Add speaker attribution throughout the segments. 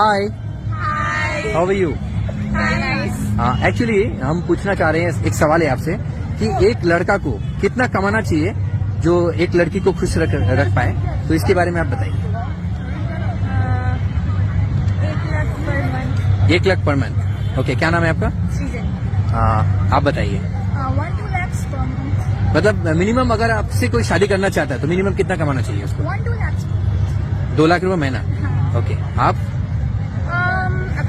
Speaker 1: Hi.
Speaker 2: How
Speaker 1: are you.
Speaker 2: Actually हम पूछना चाह रहे हैं एक सवाल है आपसे कि एक लड़का को कितना कमाना चाहिए जो एक लड़की को खुश रख रख पाए? तो इसके बारे में आप बताइए।
Speaker 1: Uh, एक लाख पर मंथ
Speaker 2: एक लाख पर मंथ ओके क्या नाम है आपका? आ, आप बताइए।
Speaker 1: मंथ
Speaker 2: मतलब मिनिमम अगर आपसे कोई शादी करना चाहता है तो मिनिमम कितना कमाना चाहिए उसको? दो लाख रुपए महीना? ओके आप?
Speaker 1: Um,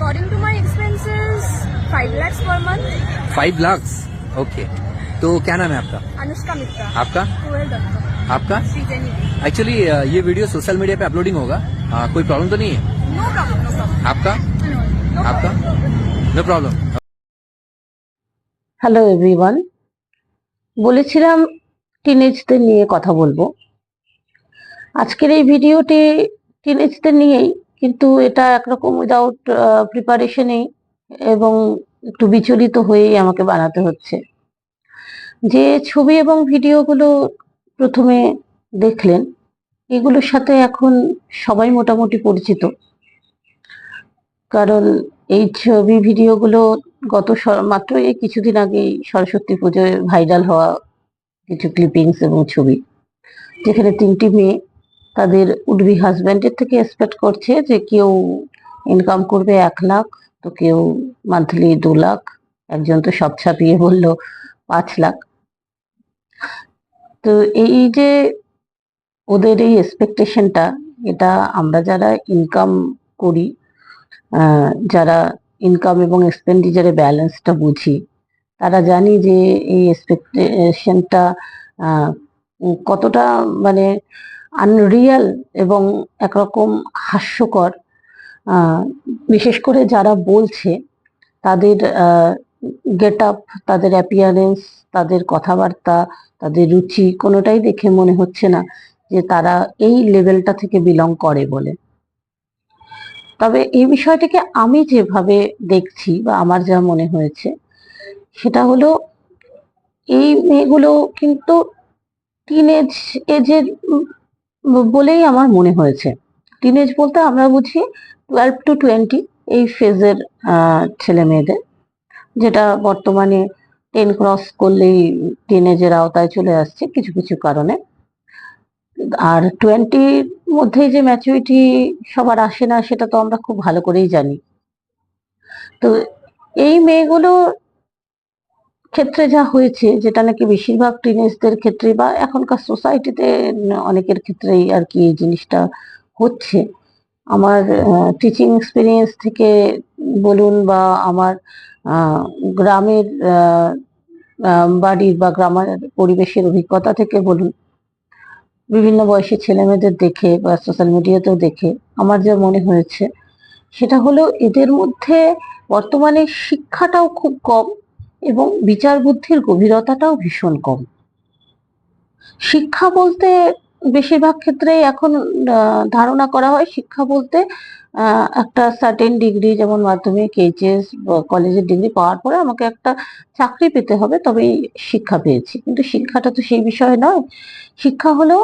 Speaker 1: according to my expenses, five lakhs per month.
Speaker 2: Five lakh okay तो क्या नाम है आपका
Speaker 1: अनुष्का मित्रा
Speaker 2: आपका
Speaker 1: कुएल दत्ता
Speaker 2: आपका
Speaker 1: सीजन
Speaker 2: एक्चुअली ये वीडियो सोशल मीडिया पे अपलोडिंग होगा आ, कोई प्रॉब्लम तो नहीं है
Speaker 1: नो प्रॉब्लम नो प्रॉब्लम
Speaker 2: आपका
Speaker 1: नो
Speaker 2: आपका नो प्रॉब्लम
Speaker 3: হ্যালো এভরিওয়ান বলেছিলাম টিনেজদের নিয়ে কথা বলবো আজকের এই ভিডিওটি টিনেজদের নিয়েই কিন্তু এটা একরকম উইদাউট প্রিপারেশনেই এবং একটু বিচলিত হয়েই আমাকে বানাতে হচ্ছে। যে ছবি এবং ভিডিওগুলো প্রথমে দেখলেন, এগুলোর সাথে এখন সবাই মোটামুটি পরিচিত। কারণ এই ছবি, ভিডিওগুলো গত মাত্র এই কিছুদিন আগেই সরস্বতী পুজোয় ভাইরাল হওয়া কিছু ক্লিপিংস এবং ছবি। যেখানে তিনটি মেয়ে তাদের উডবি হাজব্যান্ডের থেকে এক্সপেক্ট করছে যে কেউ ইনকাম করবে এক লাখ, তো কেউ মান্থলি দু লাখ। একজন তো সব ছাপিয়ে বলল পাঁচ লাখ। তো এই যে ওদের এই এক্সপেকটেশনটা এটা আমরা যারা ইনকাম করি যারা ইনকাম এবং এক্সপেন্ডিচারের ব্যালেন্সটা বুঝি, তারা জানি যে এই এক্সপেকটেশনটা কতটা মানে আনরিয়াল এবং একরকম হাস্যকর বিশেষ করে যারা বলছে তাদের গেট আপ তাদের অ্যাপিয়ারেন্স তাদের কথাবার্তা, তাদের রুচি কোনোটাই দেখে মনে হচ্ছে না যে তারা এই লেভেলটা থেকে বিলং করে বলে। তবে এই বিষয়টাকে আমি যেভাবে দেখছি বা আমার যা মনে হয়েছে, সেটা হলো এই মেয়েগুলো কিন্তু টিনেজ এজের বলেই আমার মনে হয়েছে। টিনেজ বলতে আমরা বুঝি টুয়েলভ টু টোয়েন্টি এই ফেজের ছেলে মেয়েদের, যেটা বর্তমানে টেন ক্রস করলেই টিনেজের আওতায় চলে আসছে কিছু কিছু কারণে। আর টোয়েন্টির মধ্যে যে ম্যাচুরিটি সবার আসে না, সেটা তো আমরা খুব ভালো করেই জানি। তো এই মেয়েগুলো ক্ষেত্রে যা হয়েছে, যেটা নাকি বেশিরভাগ টিনেজদের ক্ষেত্রে বা এখনকার সোসাইটিতে অনেকের ক্ষেত্রেই আর কি এই জিনিসটা হচ্ছে। আমার টিচিং এক্সপিরিয়েন্স থেকে বলুন বা আমার গ্রামের বাড়ির বা গ্রামের পরিবেশের অভিজ্ঞতা থেকে বলুন, বিভিন্ন বয়সী ছেলেমেয়েদের দেখে বা সোশ্যাল মিডিয়াতেও দেখে আমার যা মনে হয়েছে, সেটা হলো এদের মধ্যে বর্তমানে শিক্ষাটাও খুব কম। এবং বিচার বুদ্ধির গভীরতাটাও ভীষণ কম। শিক্ষা বলতে বেশিরভাগ ক্ষেত্রে এখন ধারণা করা হয় শিক্ষা বলতে একটা সার্টেন ডিগ্রি যেমন মাধ্যমিক এইচএস কলেজের ডিগ্রি পাওয়ার পরে আমাকে একটা চাকরি পেতে হবে, তবেই শিক্ষা পেয়েছি। কিন্তু শিক্ষাটা তো সেই বিষয় নয়। শিক্ষা হলো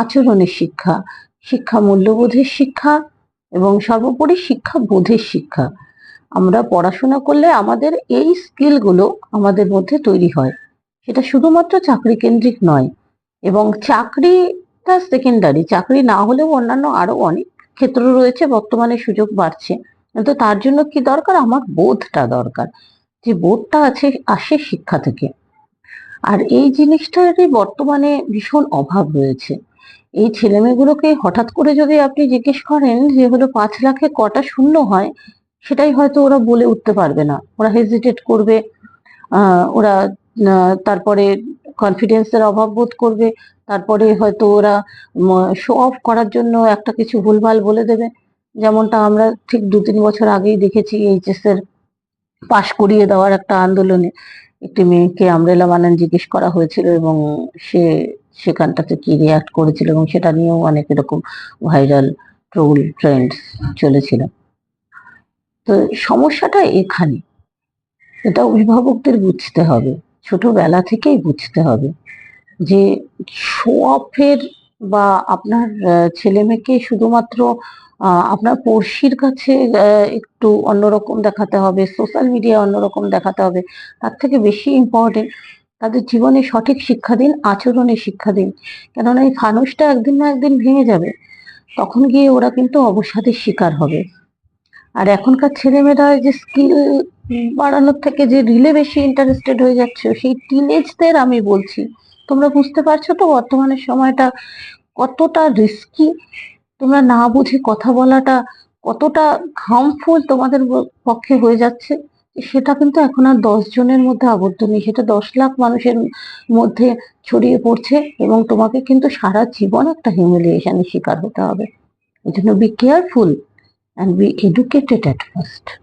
Speaker 3: আচরণের শিক্ষা। শিক্ষা মূল্যবোধের শিক্ষা এবং সর্বোপরি শিক্ষা বোধের শিক্ষা। আমরা পড়াশোনা করলে আমাদের এই স্কিলগুলো আমাদের মধ্যে তৈরি হয়। সেটা শুধুমাত্র চাকরি কেন্দ্রিক নয়, এবং চাকরিটা সেকেন্ডারি চাকরি না হলেও অন্যান্য আরও অনেক ক্ষেত্র রয়েছে, বর্তমানে সুযোগ বাড়ছে। কিন্তু তার জন্য কি দরকার? আমার বোধটা দরকার, যে বোধটা আছে, আসে শিক্ষা থেকে। আর এই জিনিসটারই বর্তমানে ভীষণ অভাব রয়েছে। এই ছেলেমেয়েগুলোকে হঠাৎ করে যদি আপনি জিজ্ঞেস করেন যে হলো পাঁচ লাখে কটা শূন্য হয় সেটাই হয়তো ওরা বলে উঠতে পারবে না। ওরা হেজিটেট করবে ওরা তারপরে কনফিডেন্সের অভাব বোধ করবে, তারপরে হয়তো ওরা শো অফ করার জন্য একটা কিছু ভুলভাল বলে দেবে। যেমনটা আমরা ঠিক দু তিন বছর আগেই দেখেছি এইচএস এর পাশ করিয়ে দেওয়ার একটা আন্দোলনে একটি মেয়েকে আমরেলা বানান জিজ্ঞেস করা হয়েছিল এবং সে সেখানটাতে কি রিয়াক্ট করেছিল এবং সেটা নিয়েও অনেক এরকম ভাইরাল ট্রোল ট্রেন্ড চলেছিল। তো সমস্যাটা এখানে। এটা অভিভাবকদের বুঝতে হবে, ছোটবেলা থেকেই বুঝতে হবে যে শো অফের বা আপনার ছেলে মেয়েকে শুধুমাত্র আপনার পড়শির কাছে একটু অন্যরকম দেখাতে হবে সোশ্যাল মিডিয়া অন্যরকম দেখাতে হবে, তার থেকে বেশি ইম্পর্টেন্ট তাদের জীবনে সঠিক শিক্ষা দিন আচরণে শিক্ষা দিন। কেননা এই ফানুসটা একদিন না একদিন ভেঙে যাবে, তখন গিয়ে ওরা কিন্তু অবসাদের শিকার হবে। আর এখনকার ছেলেমেয়েরা যে স্কিল বাড়ানোর থেকে যে রিলে বেশি ইন্টারেস্টেড হয়ে যাচ্ছে, সেই টিনেজদের আমি বলছি। তোমরা বুঝতে পারছ তো বর্তমানে সময়টা কতটা রিস্কি তোমরা না বুঝে কথা বলাটা কতটা হার্মফুল তোমাদের পক্ষে হয়ে যাচ্ছে? সেটা কিন্তু এখন আর দশ জনের মধ্যে আবদ্ধ নেই। সেটা দশ লাখ মানুষের মধ্যে ছড়িয়ে পড়ছে এবং তোমাকে কিন্তু সারা জীবন একটা হিউমিলিয়েশনের শিকার হতে হবে। এই জন্য be careful and be educated at first.